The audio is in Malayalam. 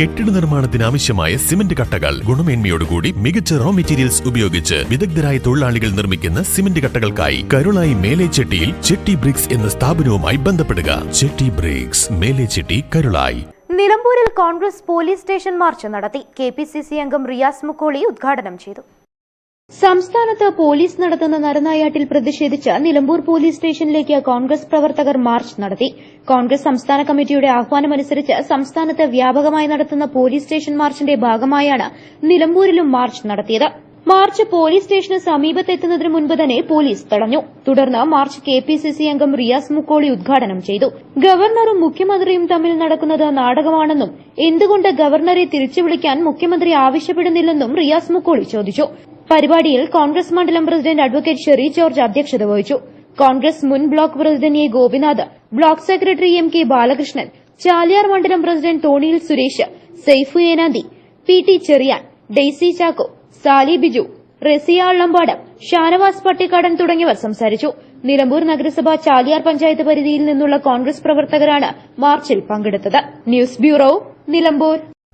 കെട്ടിട നിർമ്മാണത്തിന് ആവശ്യമായ സിമന്റ് കട്ടകൾ. ഗുണമേന്മയോടുകൂടി മികച്ച റോ മെറ്റീരിയൽസ് ഉപയോഗിച്ച് വിദഗ്ധരായ തൊഴിലാളികൾ നിർമ്മിക്കുന്ന സിമന്റ് കട്ടകൾക്കായി കരുളായി മേലേച്ചെട്ടിയിൽ ചെട്ടി ബ്രിക്സ് എന്ന സ്ഥാപനവുമായി ബന്ധപ്പെടുക. ചെട്ടി ബ്രിക്സ് മേലേച്ചെട്ടി കരുളായി. നിലമ്പൂരിൽ കോൺഗ്രസ് പോലീസ് സ്റ്റേഷൻ മാർച്ച് നടത്തി. കെ പി സി സി അംഗം റിയാസ് മുക്കോളി ഉദ്ഘാടനം ചെയ്തു. സംസ്ഥാനത്ത് പോലീസ് നടത്തുന്ന നരനായാട്ടിൽ പ്രതിഷേധിച്ച് നിലമ്പൂർ പോലീസ് സ്റ്റേഷനിലേക്ക് കോൺഗ്രസ് പ്രവർത്തകർ മാർച്ച് നടത്തി. കോൺഗ്രസ് സംസ്ഥാന കമ്മിറ്റിയുടെ ആഹ്വാനമനുസരിച്ച് സംസ്ഥാനത്ത് വ്യാപകമായി നടത്തുന്ന പോലീസ് സ്റ്റേഷൻ മാർച്ചിന്റെ ഭാഗമായാണ് നിലമ്പൂരിലും മാർച്ച് നടത്തിയത്. മാർച്ച് പോലീസ് സ്റ്റേഷന് സമീപത്തെത്തുന്നതിന് മുൻപ് തന്നെ പോലീസ് തടഞ്ഞു. തുടർന്ന് march K P C C അംഗം റിയാസ് മുക്കോളി ഉദ്ഘാടനം ചെയ്തു. ഗവർണറും മുഖ്യമന്ത്രിയും തമ്മിൽ നടക്കുന്നത് നാടകമാണെന്നും എന്തുകൊണ്ട് ഗവർണറെ തിരിച്ചു വിളിക്കാൻ മുഖ്യമന്ത്രി ആവശ്യപ്പെടുന്നില്ലെന്നും റിയാസ് മുക്കോളി ചോദിച്ചു. പരിപാടിയിൽ കോൺഗ്രസ് മണ്ഡലം പ്രസിഡന്റ് അഡ്വക്കേറ്റ് ഷെറി ജോർജ് അധ്യക്ഷത വഹിച്ചു. കോൺഗ്രസ് മുൻ block president A Gopinath block secretary M K Balakrishnan Chaliyar മണ്ഡലം president Thoniyil Suresh Saifu Enanthi P T Cheriyan Daisy Chacko Sali Biju Rasiya Allambadam Shanavas Pattikkadan തുടങ്ങിയവർ സംസാരിച്ചു. നിലമ്പൂർ നഗരസഭ ചാലിയാർ പഞ്ചായത്ത് പരിധിയിൽ നിന്നുള്ള കോൺഗ്രസ് പ്രവർത്തകരാണ് മാർച്ചിൽ പങ്കെടുത്തത്. News bureau Nilambur.